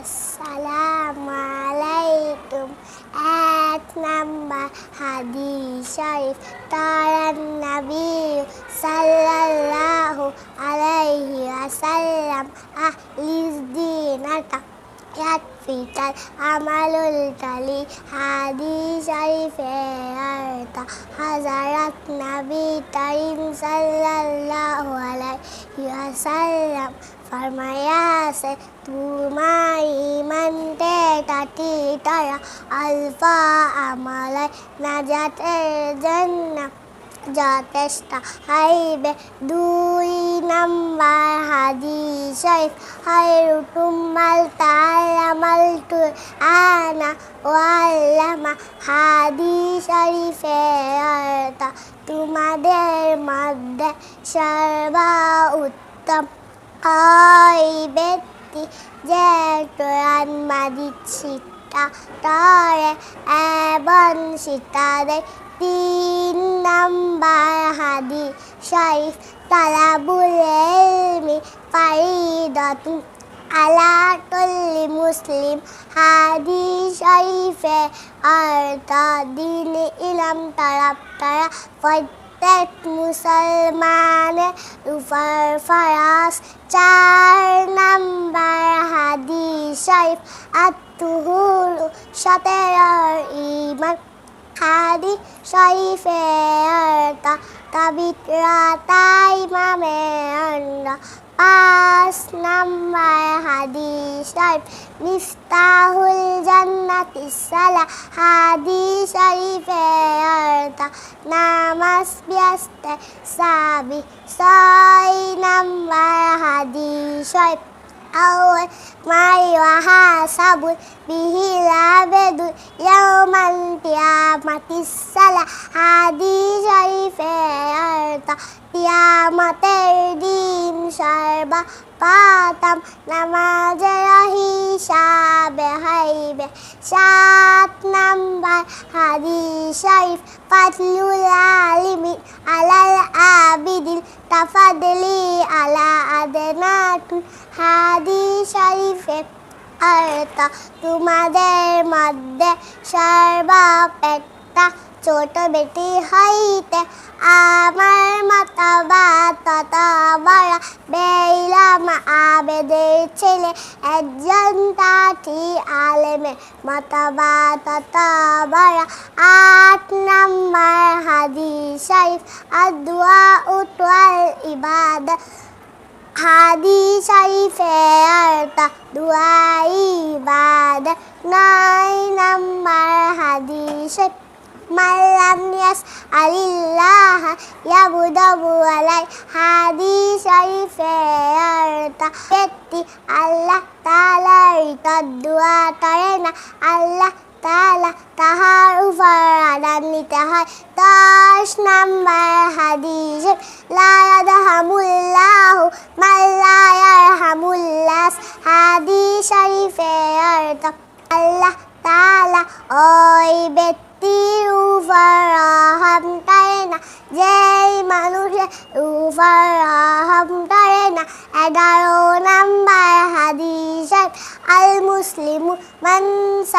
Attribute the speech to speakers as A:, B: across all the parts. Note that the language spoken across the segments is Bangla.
A: আসসালামু আলাইকুম এক নাম্বার হাদিস শরীফ তারান নবী সাল্লাল্লাহু আলাইহি ওয়াসাল্লাম আহলিস দিনাকা ইয়াকফিকাল আমালুল কালি হাদিস শরীফের অর্থ হাজারাত নবী করিম সাল্লাল্লাহু আলাইহি ওয়াসাল্লাম फरमाया से तू माई मन दे टाटी तारा अल्फा अमल ना जाते जन्ना যথেষ্ট হাইবে দুই নাম্বার হাজি শরীফ হাইরু তুমাল তারামাল তু আনা ওয়াল্লামা হাদি শরীফে অর্থ তোমাদের মধ্যে সর্বা উত্তম কোরআন মাজিদ শিক্ষা করে এবং শিক্ষাদের তিন নাম্বার হাদি শরীফ তালাবুল ইলমি ফারিদাতুন আলা কুল্লি মুসলিম হাদি শরীফে অর্থ দিন ইলাম তারাপ তারা প্রত্যেক মুসলমানের উপর ফরাস, চার নাম্বার হাদিস শরীফ আত্মহুর সতেরোর ইমান হাদি শরীফে অর্থ কবিত্রা তাই মামের পাঁচ নাম্বার হাদিস শরীফ মিফতাহুল জান্নাতি সালা হাদিস শরীফে অর্থ নামাজ ব্যস্তে সাবি ছয় নাম্বার হাদিস শরীফ أول ما يحاسب به العبد يوم القيامة الصلاة হাদিস শরীফে অর্থ কিয়ামতের দিন সর্বা পাতাম নামাজের হিসাবে হইবে। সাত নাম্বার হাদিস শরীফ ফাতলুল আলিমি আলাল আবিদিন, তাফাদলি আলা আদনাতুন হাদিস শরীফে অর্থ তোমাদের মধ্যে সর্বাপেক্ষা ছোট বেটি হইতে আমার মতবাদ তত বড়। বেইলাম আবেদের ছেলে, একজন তাঁতি আলেমে মতবাদ তত বড়। আট নম্বর হাদিস শরীফ, আদুয়া উতওয়াল ইবাদ। হাদি শরীফে অর্থ দুয়াই বাদ নয় নম্বর হাদিস মাল্লাম ইয়াস আলিল্লাহ ইয়াবুদাবু আলাই হাদিস শরীফে অর্থ ব্যক্তি আল্লাহ তালার দোয়া করে না আল্লাহ তালা তাহার উপর আদান নিতে হয় দশ নাম্বার হাদিস লায়াদহামুল্লাহ মাল্লায়ারহামুল্লাস হাদিস শরীফে অর্থ আল্লাহ তালা ওই ব্যক্তির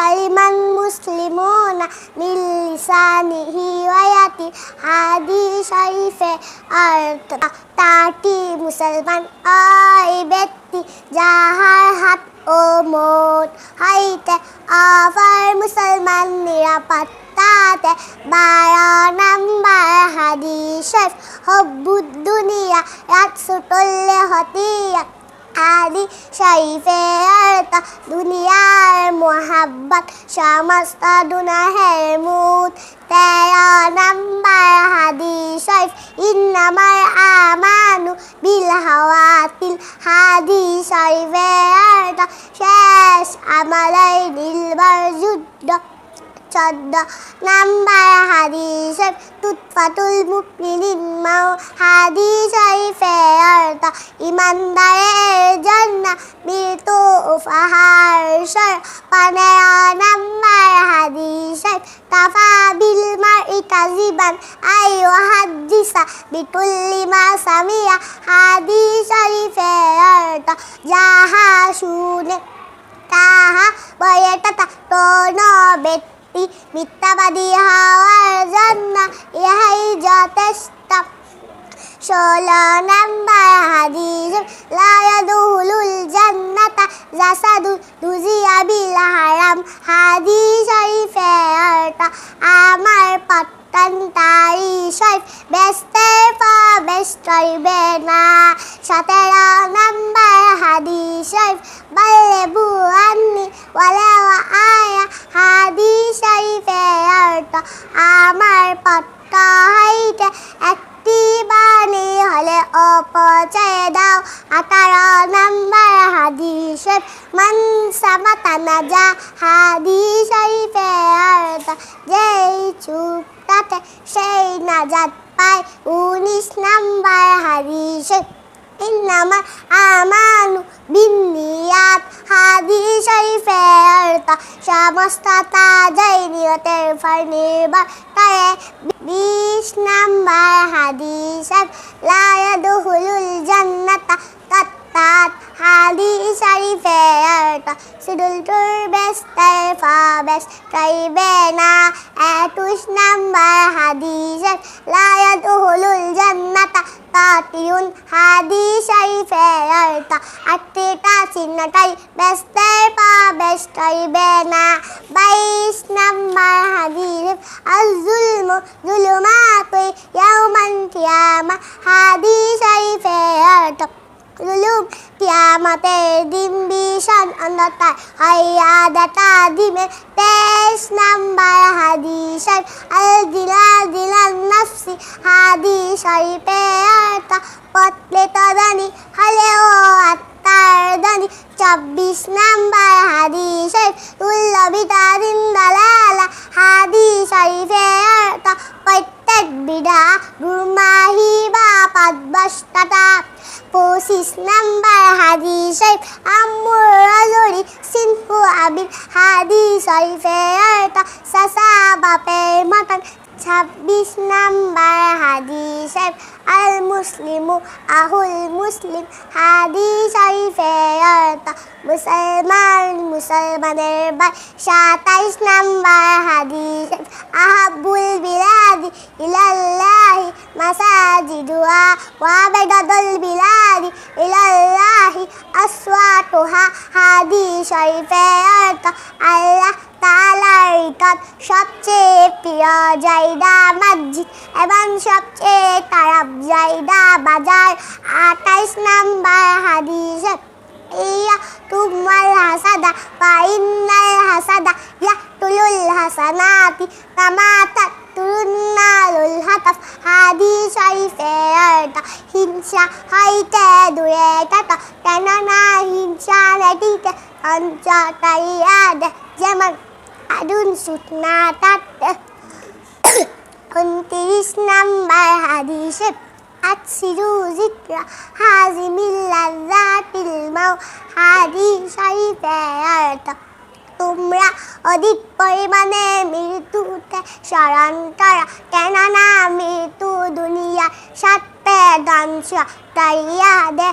A: সালিমান মুসলিমুনা মিন লিসানিহি ওয়ায়াতি হাদিস শরীফে অর্থ তাটি মুসলমান ওই ব্যক্তি যাহার হাত ও মোট হইতে আবার মুসলমান নিরাপত্তাতে বারো নাম্বার হাদিস শরীফ হব্বুদ দুনিয়া রাতসুটল্লে হতিয়া আদি শরীফে অর্থ দুনিয়ার মোহাব্বত, সমস্ত দুনাহের মুত তেরো নাম্বার হাদিস শরীফ ইন্নামার আমানু বিল হাওয়াতিল হাদিস শরীফে অর্থ শেষ আমালাই নির্ভর যুদ্ধ। চোদ্দ নাম্বার হাদিস তুৎফাতুল মুকমিনিন মাও হাদিস শরীফে অর্থ ইমানদারের জন্য মৃত্যু উপহার স্বর পনেরো নাম্বার হাদিস কাফা বিল মারই কাজিবান আই হাদিসা বিকুল্লি মা সামিয়া। হাদিস শরীফে অর্থ যাহা শুনে তাহা বইয়েটা তা কোনো ব্যক্তি মিথ্যাবাদী হওয়ার জন্য ইহাই যথেষ্ট। ষোলো নম্বর হাদিস, লা ইয়াদুলুল জান্নাতা জাসাদু দুজিয়া বিল হারাম। হাদিস শরীফে অর্থ আমার পত্তন তারি শরীফ বেস্তের পর বেস্ট হইবে না সতেরো নম্বর হাদিস শরীফ বললে বুয়ান্নি বলে আমার পত্ত হইতে একটি বাণী হলে অপচয় দাও। আঠারো নম্বর হাদিস মন সামাতা নাজা হাদিস শরীফে অর্থ যেই চুপটাতে সেই নাজাত পায় উনিশ নম্বর হাদিস। ইন্নামা আমানু বিনিয়াত হাদিস শরীফে অর্থ সমস্ত তাজাই নিয়তের ফল নির্ভর করে। বিশ নাম্বার হাদিস লা ইয়াদখুলুল জান্নাতা তাত্তাত হাদিস শরীফে অর্থ সিডুল টুর বেস্তের ফাবেস চাইবে না। একুশ নাম্বার হাদিস লা ইয়াদখুলুল জান্নাতা, তাতিউন হাদিস শরীফে অর্থ আটটিটা চিহ্নটাই বেস্তের পাবেশ চাইবে না। বাইশ নাম্বার হাদিস আজুলম জুলুমাতুই ইয়াউমান কিয়ামা হাদিস শরীফে অর্থ জুলুম কিয়ামতের দিন ভীষণ অন্ধকার। হইয়া দেখা দিবে তেইশ নাম্বার হাদিস আল দিলা দিলান নাফসি। হাদিস শরীফে অর্থ পতলে তদানি হলেও আত্মার দানি চব্বিশ নাম্বার হাদিস উল্লবিতা ছাব্বিশ নাম্বার হাদিস আল মুসলিমু আহুল মুসলিম হাদিস শরীফে অর্থ মুসলমান মুসলমানের ভাই সাতাইশ নাম্বার হাদিস আহাবুল বিলাদি ইলাল্লাহি মাসাজিদুহা ওয়াবেদাদুল বিলাদি ইলাল্লাহি আসওয়াতুহা হাদিস শরীফে অর্থ আল্লাহ তালার নিকট সবচেয়ে প্রিয় জায়গা মসজিদ এবং সবচেয়ে খারাপ জায়গা বাজার। আঠাইশ নাম্বার হাদিস, ইয়া তুমাল হাসাদা, ফাইনাল হাসাদা, ইয়া তুলুল হাসানাতি, কামা তাতুন্নালুল হাতাফ। হাদিস শরীফে অর্থ হিংসা হইতে দূরে থাকা। কেননা হিংসা নেটিতে অঞ্চটাইয়া দে, যেমন আদুন সুতনা তাত, উনত্রিশ নাম্বার হাদিসে আtsiru zikra হাজিমিল লাযাতিল মাউ হাদিস শরীফে তোমরা অধিক পরিমাণে মৃত্যুতে স্মরণ করা, কেননা মৃত্যু দুনিয়া সাত পে ধ্বংস তাইয়া দে